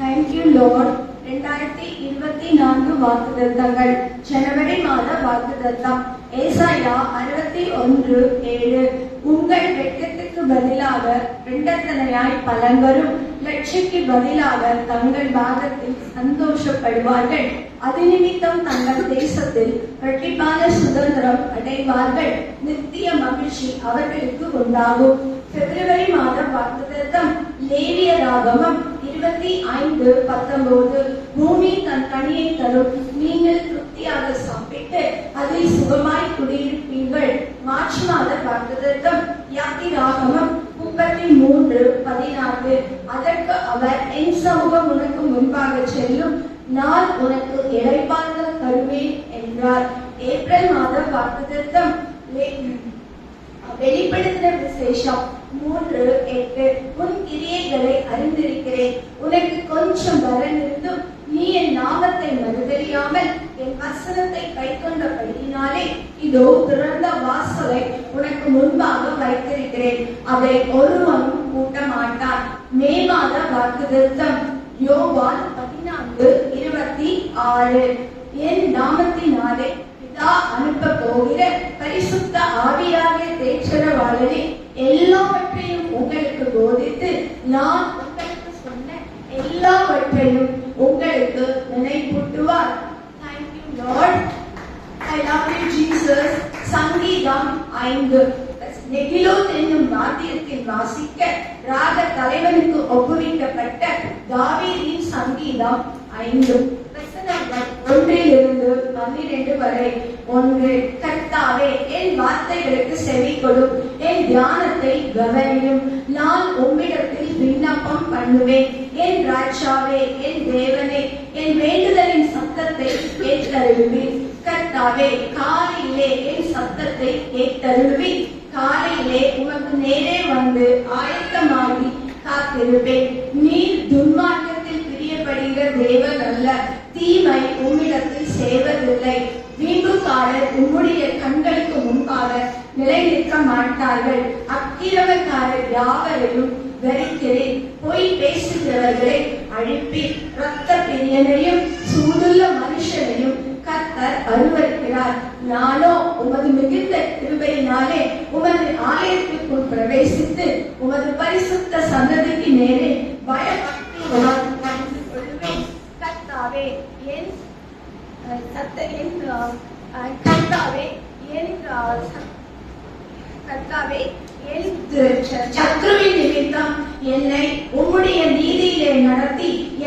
Thank you lord ரெண்டாயிரத்தி இருபத்தி நான்கு வாக்குத்தத்தங்கள். ஜனவரி மாத வாக்குத்தத்தம். ஏசாயா அறுபத்தி ஒன்று ஏழு. உங்கள் வெட்டத்துக்கு பதிலாக ரெண்டத்தனையாய் பலன் லட்சிக்கு பதிலாக தங்கள் பாகத்தில் சந்தோஷப்படுவார்கள். அது நிமித்தம் தங்கள் தேசத்தில் இரட்டிப்பான சுதந்திரம் அடைவார்கள். நித்திய மகிழ்ச்சி அவர்களுக்கு உண்டாகும். பிப்ரவரி மாதம் வாக்குத்தத்தம். தேவிய ராகமம் இருபத்தி ஐந்து பத்தொன்பது. பூமி தன் கனியை தரும். நீங்கள் திருப்தியாக சாப்பிட்டு அதில் சுகமாய் குடியிருப்பீர்கள். மார்ச் மாத வாக்குத்தத்தம் யாத்தி ராகமம் முப்பத்தி மூன்று பதினான்கு. அதற்கு அவர் என் சமூகம் உனக்கு முன்பாக செல்லும். நான் உனக்கு இழைப்பாக தருவேன் என்றார். ஏப்ரல் மாத வாக்குத்தத்தம் வெளிப்படுத்தின விசேஷம். மூன்று எட்டு உன் கிரியைகளை அறிந்திருக்கிறேன். உனக்கு கொஞ்சம் வரன் இருந்தும் நீ என் நாமத்தை மறுதறியாமல் என் வசனத்தை கை கொண்டபடியினாலே இதோ திறந்த வாசலை உனக்கு முன்பாக வைத்திருக்கிறேன். அதை ஒருவனும் கூட்ட மாட்டான் மே மாத வாக்குதத்தம் யோவான் பதினான்கு இருபத்தி ஆறு. என் நாமத்தினாலே நான் உங்களுக்கு சொன்ன எல்லாவற்றையும் உங்களுக்கு நினைப்பூட்டுவார். Thank you Lord I love you Jesus சங்கீதம் ஐந்து. நெகிலோத் என்னும் வாத்தியத்தில் வாசிக்க ராக தலைவனுக்கு ஒப்புவிக்கப்பட்ட தாவீதின் சங்கீதம் ஐந்து. வசனங்கள் ஒன்றிலிருந்து பன்னிரண்டு வரை. ஒன்று கர்த்தாவே என் வார்த்தைகளுக்கு செவி கொடும் என் தியானத்தை கவனியும். நான் உம்மிடத்தில் பண்ணுவேன். என் ராஜாவே என் தேவனே என் வேண்டுதலின் சத்தத்தை கேட்டருளுவீர் கர்த்தாவே காலையிலே என் சத்தத்தை கேட்டருளுவீர் காலையிலே உமக்கு நேரே வந்து ஆயத்தமாகி காத்திருப்பேன். நீர் துன்மார்க்கத்தில் பிரியப்படுகிற தேவன் அல்ல. தீமை உம்மிடத்தில் செய்வதில்லை வீம்புக்காரர் உம்முடைய கண்களுக்கு முன்பாக நிலை நிற்க மாட்டார்கள். அக்கிரமக்காரர் யாவரையும் வெறுக்கிறேன். பேசுகிறவர்களை அழிப்பி ரத்த பிரியனையும் சூதுள்ள மனுஷனையும் கத்தர் அருவருக்கிறார் நானோ உமது மிகுந்த கிருபையினாலே உமது ஆலயத்திற்குள் பிரவேசித்து உமது பரிசுத்த சந்ததிக்கு நேரே பயப்பட்டு உமக்கு கொள்வேன் கர்த்தாவே என் சத்த என் கத்தாவே என் கத்தாவே என் சத்ருவின் நிமித்தம் என்னை உம்முடைய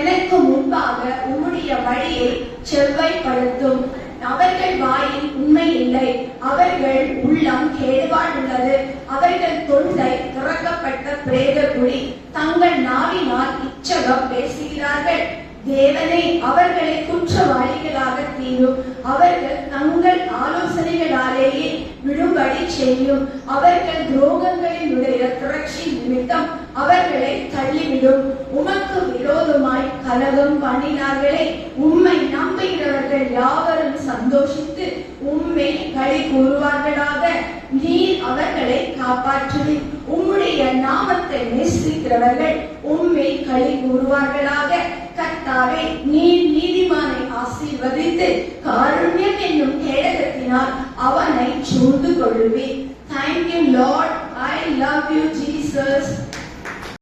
எனக்கு முன்பாக உம்முடைய வழியை செவ்வாய்ப்படுத்தும். அவர்கள் வாயில் உண்மை இல்லை. அவர்கள் உள்ளம் கேடுபாடுள்ளது. அவர்கள் தொண்டை துறக்கப்பட்ட பிரேத குடி. தங்கள் நாவினால் இச்சகம் பேசுகிறார்கள். தேவனை அவர்களை குற்றவாளிகளாக தீரும். அவர்கள் தங்கள் ஆலோசனைகளாலேயே விடும்படி செய்யும். அவர்கள் துரோகங்களினுடைய திரட்சி நிமித்தம் அவர்களை தள்ளிவிடும். உமக்கு விரோதம் கலகம் பண்ணினார்களே உம்மை நம்புகிறவர்கள் யாவரும் சந்தோஷித்து உம்மை களி கூறுவார்களாக. நீர் அவர்களை காப்பாற்றுவீர் உம்முடைய நாமத்தை நேசிக்கிறவர்கள் உம்மை களி கூறுவார்களாக. கர்த்தாவே நீர் நீதிமானை ஆசீர்வதித்து காருண்யம் என்னும் கேடகத்தினால் அவனை சூழ்ந்து கொள்ளுவீர் thank you Lord I love you Jesus